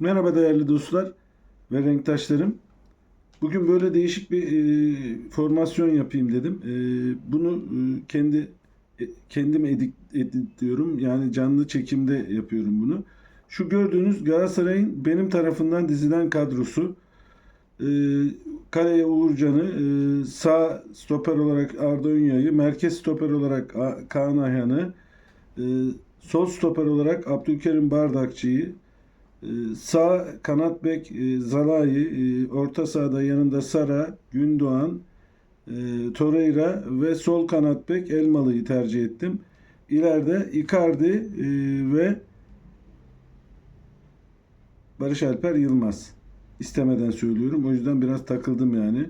Merhaba değerli dostlar ve renktaşlarım. Bugün böyle değişik bir e, formasyon yapayım dedim. E, bunu e, kendi e, kendim edit, editliyorum. Yani canlı çekimde yapıyorum bunu. Şu gördüğünüz Galatasaray'ın benim tarafından dizilen kadrosu. E, kaleye Uğurcan'ı, e, sağ stoper olarak Arda Ünya'yı, merkez stoper olarak Kaan Ayhan'ı, e, sol stoper olarak Abdülkerim Bardakçı'yı, Sağ kanat bek e, Zalai, e, orta sahada yanında Sara, Gündoğan, e, Torreira ve sol kanat bek Elmalı'yı tercih ettim. İleride Icardi ve Barış Alper Yılmaz. İstemeden söylüyorum. O yüzden biraz takıldım yani.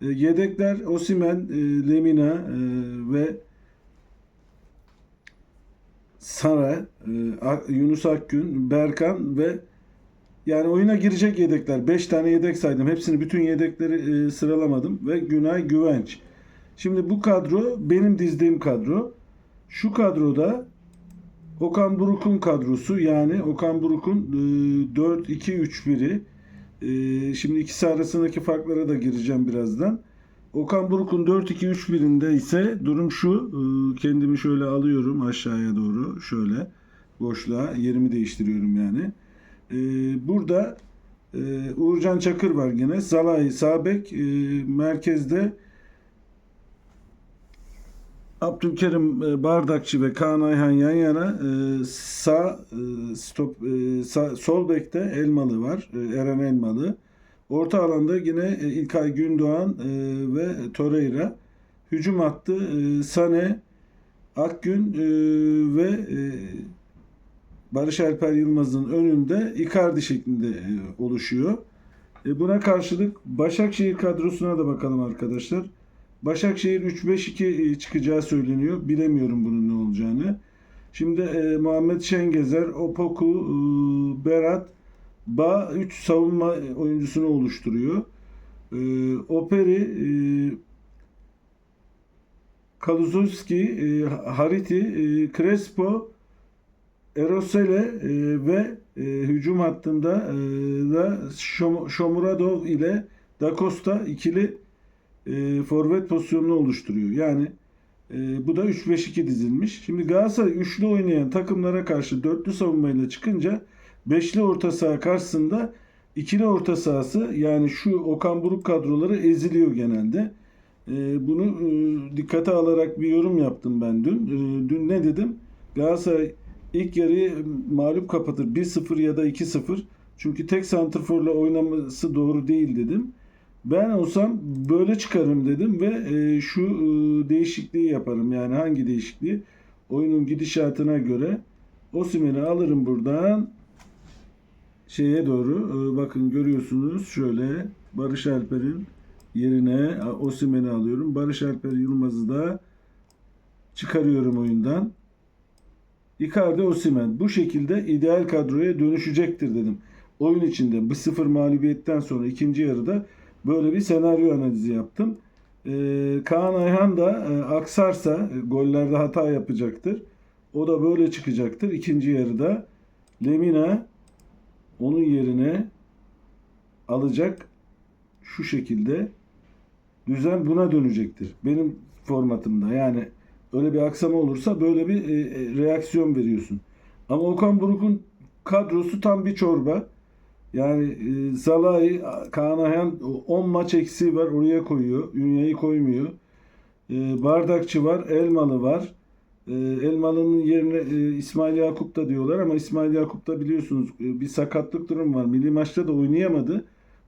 Yedekler Osimen, Lemina ve Sara, e, Yunus Akgün, Berkan ve yani oyuna girecek yedekler. 5 tane yedek saydım. Hepsini bütün yedekleri e, sıralamadım ve Günay Güvenç. Şimdi bu kadro benim dizdiğim kadro. Şu kadroda Okan Buruk'un kadrosu yani Okan Buruk'un e, 4-2-3-1'i e, şimdi ikisi arasındaki farklara da gireceğim birazdan. Okan Buruk'un 4-2-3-1'inde ise durum şu. e, Kendimi şöyle alıyorum aşağıya doğru. Şöyle boşluğa yerimi değiştiriyorum yani. E, Burada e, Uğurcan Çakır var yine. Zalai Sabek merkezde Abdülkerim Bardakçı ve Kaan Ayhan yan yana. Sağ stop sağ, sol bekte Elmalı var. Eren Elmalı. Orta alanda yine e, İlkay Gündoğan e, ve Torreira. Hücum hattı e, Sane, Akgün ve Barış Alper Yılmaz'ın önünde Icardi şeklinde oluşuyor. Buna karşılık Başakşehir kadrosuna da bakalım arkadaşlar. Başakşehir 3-5-2 çıkacağı söyleniyor. Bilemiyorum bunun ne olacağını. Şimdi Muhammed Şengezer, Opoku, Berat, Ba 3 savunma oyuncusunu oluşturuyor. E, Operi, e, Kaluzowski, e, Hariti, e, Crespo, Erosele e, ve e, hücum hattında e, da Şom- ile Da Costa ikili e, forvet pozisyonunu oluşturuyor. Yani e, bu da 3-5-2 dizilmiş. Şimdi Galatasaray üçlü oynayan takımlara karşı dörtlü savunmayla çıkınca beşli orta saha karşısında ikili orta sahası yani şu Okan Buruk kadroları eziliyor genelde. E, bunu e, dikkate alarak bir yorum yaptım ben dün. E, dün ne dedim? Galatasaray ilk yarıyı mağlup kapatır. 1-0 ya da 2-0. Çünkü tek santrforla oynaması doğru değil dedim. Ben olsam böyle çıkarım dedim ve e, şu e, değişikliği yaparım. Yani hangi değişikliği? Oyunun gidişatına göre Osimhen'i alırım buradan şeye doğru. E, bakın görüyorsunuz şöyle Barış Alper'in yerine Osimhen'i alıyorum. Barış Alper Yılmaz'ı da çıkarıyorum oyundan. Icardi Osimhen bu şekilde ideal kadroya dönüşecektir dedim. Oyun içinde bu sıfır mağlubiyetten sonra ikinci yarıda böyle bir senaryo analizi yaptım. Ee, Kaan Ayhan da e, aksarsa e, gollerde hata yapacaktır. O da böyle çıkacaktır. İkinci yarıda Lemina onun yerine alacak şu şekilde düzen buna dönecektir. Benim formatımda yani öyle bir aksama olursa böyle bir e, e, reaksiyon veriyorsun. Ama Okan Buruk'un kadrosu tam bir çorba. Yani e, Zalai, Kaan Ayhan 10 maç eksiği var oraya koyuyor. Ünye'yi koymuyor. E, Bardakçı var, Elmalı var. E, Elmalı'nın yerine e, İsmail Yakup da diyorlar ama İsmail Yakup da biliyorsunuz e, bir sakatlık durum var. Milli maçta da oynayamadı.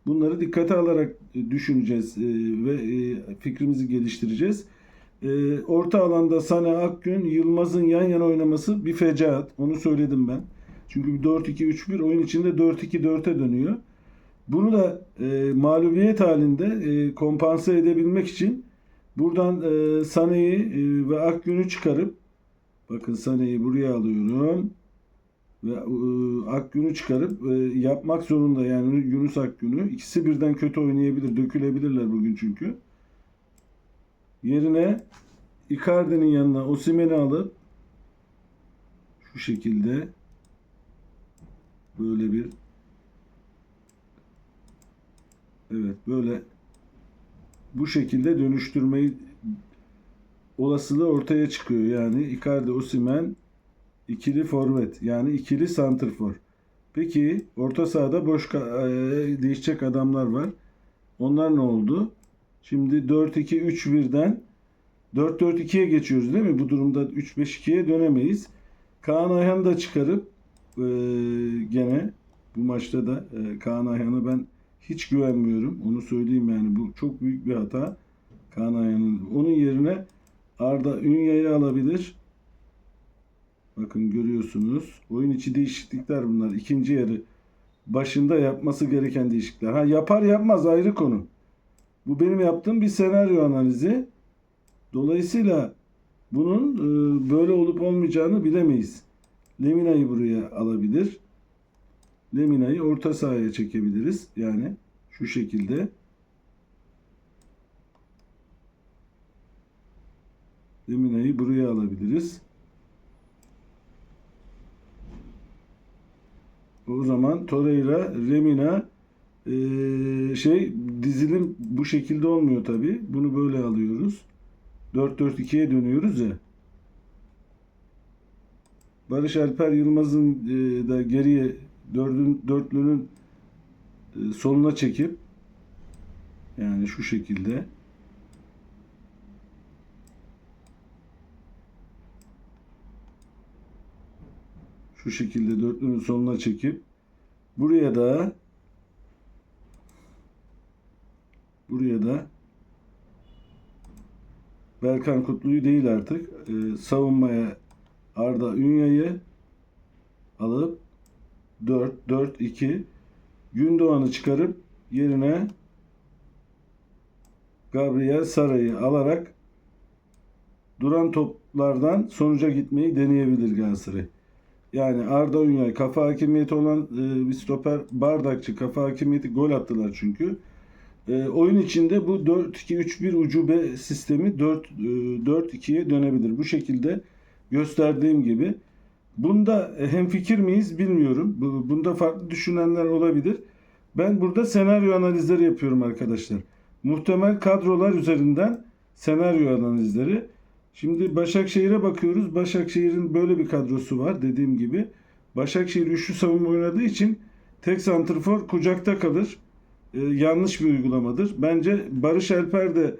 Bunları dikkate alarak e, düşüneceğiz e, ve fikrimizi geliştireceğiz. Orta alanda Sane Akgün, Yılmaz'ın yan yana oynaması bir fecaat. Onu söyledim ben. Çünkü 4-2-3-1 oyun içinde 4-2-4'e dönüyor. Bunu da e, mağlubiyet halinde e, kompanse edebilmek için buradan Sane'yi ve Akgün'ü çıkarıp bakın Sane'yi buraya alıyorum ve e, Akgün'ü çıkarıp e, yapmak zorunda yani Yunus Akgün'ü ikisi birden kötü oynayabilir, dökülebilirler bugün çünkü. Yerine Icardi'nin yanına Osimhen'i alıp şu şekilde böyle bir Evet böyle bu şekilde dönüştürmeyi olasılığı ortaya çıkıyor. Yani Icardi, Osimhen ikili forvet yani ikili santrfor. Peki orta sahada boş e, değişecek adamlar var. Onlar ne oldu? Şimdi 4-2-3-1'den 4-4-2'ye geçiyoruz değil mi? Bu durumda 3-5-2'ye dönemeyiz. Kaan Ayhan'ı da çıkarıp e, gene bu maçta da e, Kaan Ayhan'a ben hiç güvenmiyorum. Onu söyleyeyim yani. Bu çok büyük bir hata. Kaan Ayhan'ın. Onun yerine Arda Ünya'yı alabilir. Bakın görüyorsunuz. Oyun içi değişiklikler bunlar. İkinci yarı başında yapması gereken değişiklikler. Ha yapar yapmaz ayrı konu. Bu benim yaptığım bir senaryo analizi. Dolayısıyla bunun e, böyle olup olmayacağını bilemeyiz. Lemina'yı buraya alabilir. Lemina'yı orta sahaya çekebiliriz. Yani şu şekilde. Lemina'yı buraya alabiliriz. O zaman Torreira, Remina eee, şey dizilim bu şekilde olmuyor tabi. Bunu böyle alıyoruz. 4-4-2'ye dönüyoruz ya. Barış Alper Yılmaz'ın eee, da geriye dördün, dörtlünün eee, soluna çekip yani şu şekilde şu şekilde dörtlünün sonuna çekip buraya da buraya da Berkan Kutlu'yu değil artık e, savunmaya Arda Ünya'yı alıp 4 4 2 Gündoğan'ı çıkarıp yerine Gabriel Saray'ı alarak duran toplardan sonuca gitmeyi deneyebilir Galatasaray. Yani Arda Ünyay kafa hakimiyeti olan e, bir stoper bardakçı kafa hakimiyeti gol attılar çünkü. E, oyun içinde bu 4-2-3-1 ucube sistemi 4-4-2'ye dönebilir. Bu şekilde gösterdiğim gibi. Bunda hem fikir miyiz bilmiyorum. Bu- Bunda farklı düşünenler olabilir. Ben burada senaryo analizleri yapıyorum arkadaşlar. Muhtemel kadrolar üzerinden senaryo analizleri. Şimdi Başakşehir'e bakıyoruz. Başakşehir'in böyle bir kadrosu var dediğim gibi. Başakşehir üçlü savunma oynadığı için tek santrfor kucakta kalır. Ee, yanlış bir uygulamadır. Bence Barış Alper de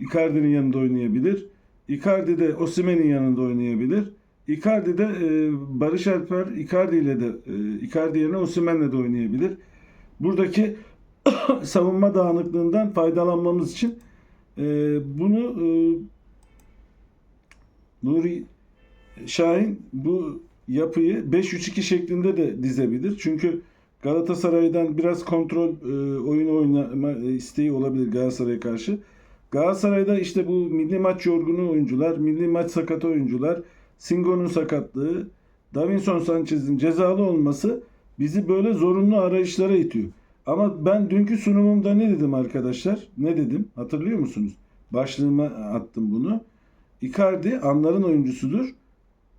Icardi'nin yanında oynayabilir. Icardi de Osimhen'in yanında oynayabilir. Icardi de e, Barış Alper Icardi ile de e, Icardi yerine Osimhen'le de oynayabilir. Buradaki savunma dağınıklığından faydalanmamız için e, bunu e, Nuri Şahin bu yapıyı 5-3-2 şeklinde de dizebilir. Çünkü Galatasaray'dan biraz kontrol e, oyunu oynama isteği olabilir Galatasaray'a karşı. Galatasaray'da işte bu milli maç yorgunu oyuncular, milli maç sakatı oyuncular, Singo'nun sakatlığı, Davinson Sanchez'in cezalı olması bizi böyle zorunlu arayışlara itiyor. Ama ben dünkü sunumumda ne dedim arkadaşlar? Ne dedim? Hatırlıyor musunuz? Başlığıma attım bunu. Icardi anların oyuncusudur.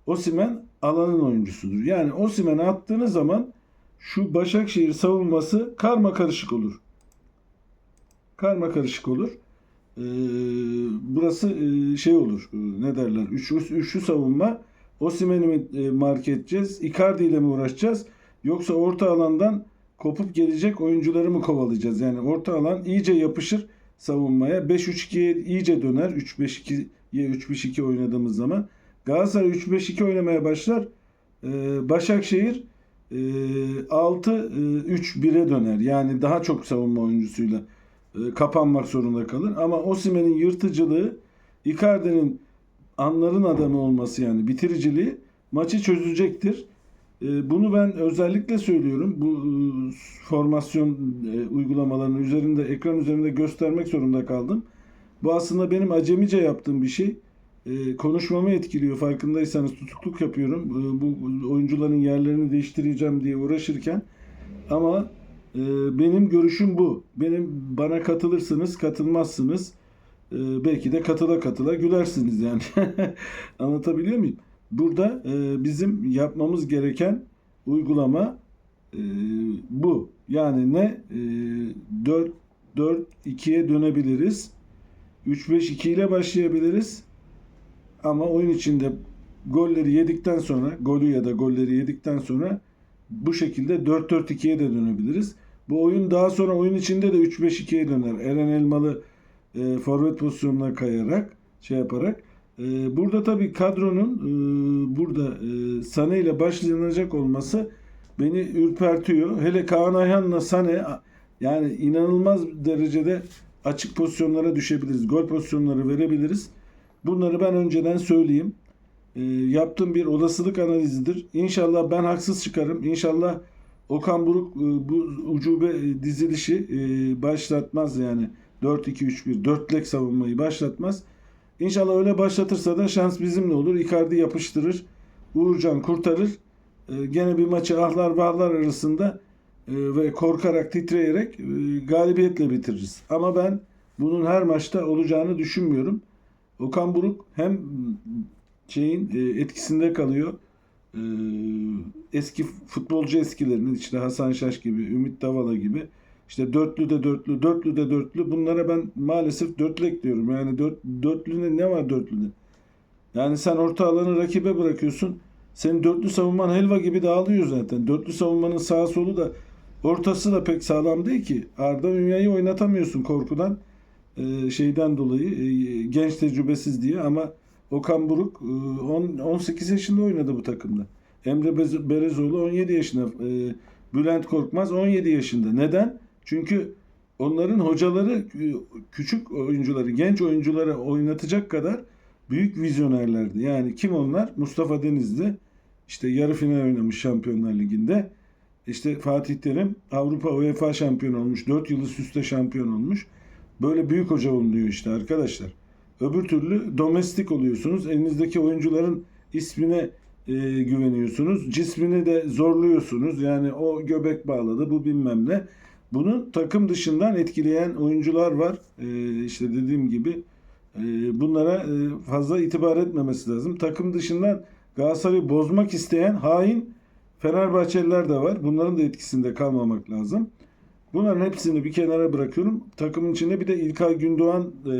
Osimhen alanın oyuncusudur. Yani Osimhen'e attığınız zaman şu Başakşehir savunması karma karışık olur. Karma karışık olur. Ee, burası e, şey olur. e, Ne derler? Üçlü, üçlü savunma. Osimhen'i mi e, mark edeceğiz? Icardi ile mi uğraşacağız? Yoksa orta alandan kopup gelecek oyuncuları mı kovalayacağız? Yani orta alan iyice yapışır savunmaya. 5-3-2'ye iyice döner. 3-5-2'ye 3-5-2 oynadığımız zaman. Galatasaray 3-5-2 oynamaya başlar. Ee, Başakşehir e, 6-3-1'e döner. Yani daha çok savunma oyuncusuyla e, kapanmak zorunda kalır. Ama Osimhen'in yırtıcılığı, Icardi'nin anların adamı olması yani bitiriciliği maçı çözecektir. E, Bunu ben özellikle söylüyorum. Bu e, formasyon e, uygulamalarının üzerinde, ekran üzerinde göstermek zorunda kaldım. Bu aslında benim acemice yaptığım bir şey. E, konuşmamı etkiliyor. Farkındaysanız tutukluk yapıyorum. E, bu oyuncuların yerlerini değiştireceğim diye uğraşırken. Ama e, benim görüşüm bu. Benim bana katılırsınız, katılmazsınız. E, belki de katıla katıla gülersiniz yani. Anlatabiliyor muyum? Burada e, bizim yapmamız gereken uygulama e, bu. Yani ne? E, 4 4-4-2'ye dönebiliriz. 3-5-2 ile başlayabiliriz. Ama oyun içinde golleri yedikten sonra, golü ya da golleri yedikten sonra bu şekilde 4-4-2'ye de dönebiliriz. Bu oyun daha sonra oyun içinde de 3-5-2'ye döner. Eren Elmalı e, forvet pozisyonuna kayarak, şey yaparak. E, burada tabii kadronun e, burada e, Sane ile başlanacak olması beni ürpertiyor. Hele Kaan Ayhan'la Sane yani inanılmaz derecede açık pozisyonlara düşebiliriz. Gol pozisyonları verebiliriz. Bunları ben önceden söyleyeyim. E, yaptığım bir olasılık analizidir. İnşallah ben haksız çıkarım. İnşallah Okan Buruk e, bu ucube e, dizilişi e, başlatmaz yani. 4-2-3-1 dörtlek savunmayı başlatmaz. İnşallah öyle başlatırsa da şans bizimle olur. Icardi yapıştırır. Uğurcan kurtarır. E, gene bir maçı ahlar vahlar arasında ve korkarak titreyerek e, galibiyetle bitiririz. Ama ben bunun her maçta olacağını düşünmüyorum. Okan Buruk hem şeyin e, etkisinde kalıyor. E, eski futbolcu eskilerinin işte Hasan Şaş gibi, Ümit Davala gibi işte dörtlü de dörtlü, dörtlü de dörtlü bunlara ben maalesef dörtlek diyorum. Yani dört, dörtlüne ne var dörtlüde? Yani sen orta alanı rakibe bırakıyorsun. Senin dörtlü savunman helva gibi dağılıyor zaten. Dörtlü savunmanın sağ solu da ortası da pek sağlam değil ki. Arda Ünya'yı oynatamıyorsun korkudan. e, şeyden dolayı e, genç tecrübesiz diye ama Okan Buruk e, on- 18 yaşında oynadı bu takımda. Emre Berezoğlu 17 yaşında. e, Bülent Korkmaz 17 yaşında. Neden? Çünkü onların hocaları e, küçük oyuncuları, genç oyuncuları oynatacak kadar büyük vizyonerlerdi. Yani kim onlar? Mustafa Denizli işte yarı final oynamış Şampiyonlar Ligi'nde. İşte Fatih Terim Avrupa UEFA şampiyonu olmuş. 4 yıl üst üste şampiyon olmuş. Böyle büyük hoca oluyor işte arkadaşlar. Öbür türlü domestik oluyorsunuz. Elinizdeki oyuncuların ismine e, güveniyorsunuz. Cismini de zorluyorsunuz. Yani o göbek bağladı, bu bilmem ne. Bunu takım dışından etkileyen oyuncular var. E, işte dediğim gibi e, bunlara e, fazla itibar etmemesi lazım. Takım dışından Galatasaray'ı bozmak isteyen hain Fenerbahçeliler de var. Bunların da etkisinde kalmamak lazım. Bunların hepsini bir kenara bırakıyorum. Takımın içinde bir de İlkay Gündoğan e,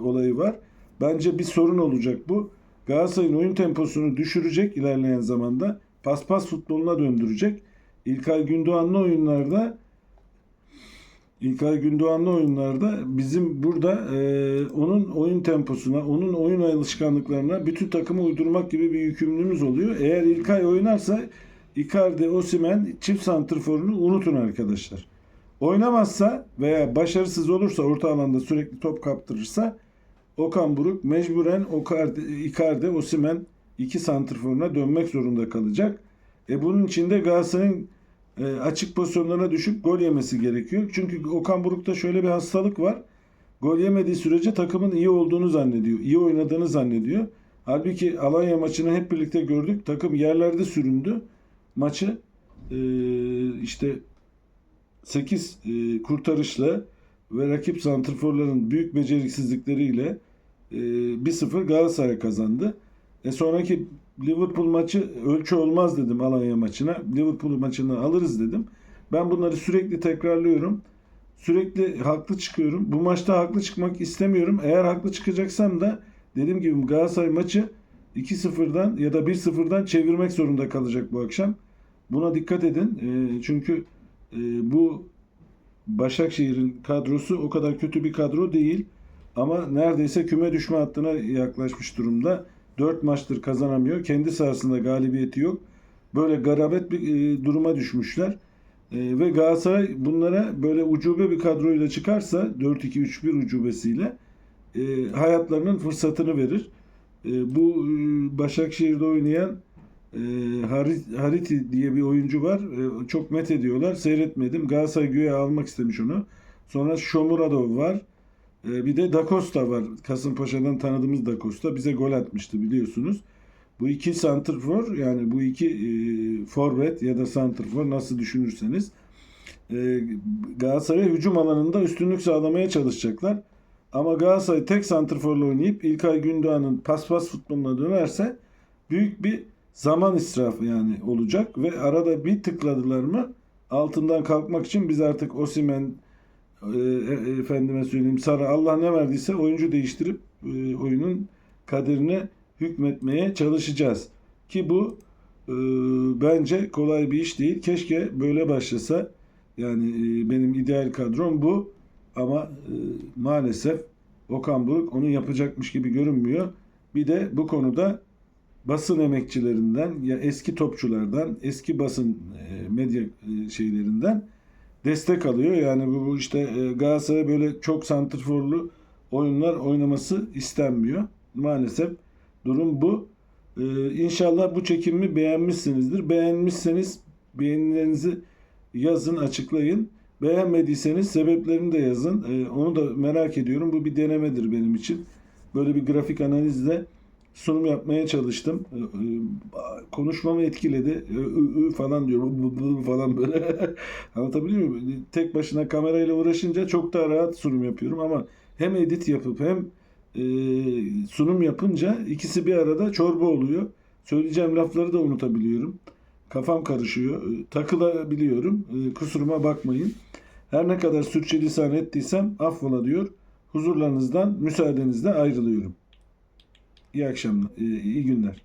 olayı var. Bence bir sorun olacak bu. Galatasaray'ın oyun temposunu düşürecek ilerleyen zamanda. Paspas futboluna döndürecek. İlkay Gündoğan'lı oyunlarda İlkay Gündoğan'lı oyunlarda bizim burada e, onun oyun temposuna, onun oyun alışkanlıklarına bütün takımı uydurmak gibi bir yükümlülüğümüz oluyor. Eğer İlkay oynarsa Icardi, Osimhen çift santrforunu unutun arkadaşlar. Oynamazsa veya başarısız olursa orta alanda sürekli top kaptırırsa Okan Buruk mecburen Icardi, Icardi Osimhen iki santrforuna dönmek zorunda kalacak. E bunun için de Galatasaray'ın e, açık pozisyonlarına düşüp gol yemesi gerekiyor. Çünkü Okan Buruk'ta şöyle bir hastalık var. Gol yemediği sürece takımın iyi olduğunu zannediyor. iyi oynadığını zannediyor. Halbuki Alanya maçını hep birlikte gördük. Takım yerlerde süründü. Maçı e, işte 8 e, kurtarışla ve rakip santrforların büyük beceriksizlikleriyle e, 1-0 Galatasaray kazandı. E sonraki Liverpool maçı ölçü olmaz dedim Alanya maçına. Liverpool maçını alırız dedim. Ben bunları sürekli tekrarlıyorum. Sürekli haklı çıkıyorum. Bu maçta haklı çıkmak istemiyorum. Eğer haklı çıkacaksam da dediğim gibi Galatasaray maçı 2-0'dan ya da 1-0'dan çevirmek zorunda kalacak bu akşam. Buna dikkat edin. E, çünkü e, bu Başakşehir'in kadrosu o kadar kötü bir kadro değil. Ama neredeyse küme düşme hattına yaklaşmış durumda. 4 maçtır kazanamıyor. Kendi sahasında galibiyeti yok. Böyle garabet bir e, duruma düşmüşler. E, ve Galatasaray bunlara böyle ucube bir kadroyla çıkarsa 4-2-3-1 ucubesiyle hayatlarının fırsatını verir. Bu Başakşehir'de oynayan e, Harit- Hariti diye bir oyuncu var. E, çok met ediyorlar. Seyretmedim. Galatasaray güya almak istemiş onu. Sonra Shomuradov var. E, bir de Da Costa var. Kasımpaşa'dan tanıdığımız Da Costa. Bize gol atmıştı biliyorsunuz. Bu iki santrfor yani bu iki e, forvet ya da santrfor nasıl düşünürseniz e, Galatasaray hücum alanında üstünlük sağlamaya çalışacaklar. Ama Galatasaray tek santrforla oynayıp İlkay Gündoğan'ın paspas futboluna dönerse büyük bir zaman israfı yani olacak ve arada bir tıkladılar mı altından kalkmak için biz artık Osimhen e, e, efendime söyleyeyim Sara Allah ne verdiyse oyuncu değiştirip e, oyunun kaderine hükmetmeye çalışacağız. Ki bu e, bence kolay bir iş değil. Keşke böyle başlasa. Yani e, benim ideal kadrom bu. Ama e, maalesef Okan Buruk onu yapacakmış gibi görünmüyor. Bir de bu konuda basın emekçilerinden ya eski topçulardan, eski basın e, medya e, şeylerinden destek alıyor. Yani bu, işte e, Galatasaray böyle çok santrforlu oyunlar oynaması istenmiyor. Maalesef durum bu. İnşallah bu çekimi beğenmişsinizdir. Beğenmişseniz beğenilerinizi yazın, açıklayın. Beğenmediyseniz sebeplerini de yazın. Onu da merak ediyorum. Bu bir denemedir benim için. Böyle bir grafik analizle sunum yapmaya çalıştım. E, e, Konuşmamı etkiledi. E, ı, ı falan diyorum. Bu, bu falan böyle. Anlatabiliyor muyum? Tek başına kamerayla uğraşınca çok daha rahat sunum yapıyorum ama hem edit yapıp hem e, sunum yapınca ikisi bir arada çorba oluyor. Söyleyeceğim lafları da unutabiliyorum. Kafam karışıyor. E, Takılabiliyorum. Kusuruma bakmayın. Her ne kadar sürçülisan ettiysem affola diyor. Huzurlarınızdan müsaadenizle ayrılıyorum. İyi akşamlar, iyi günler.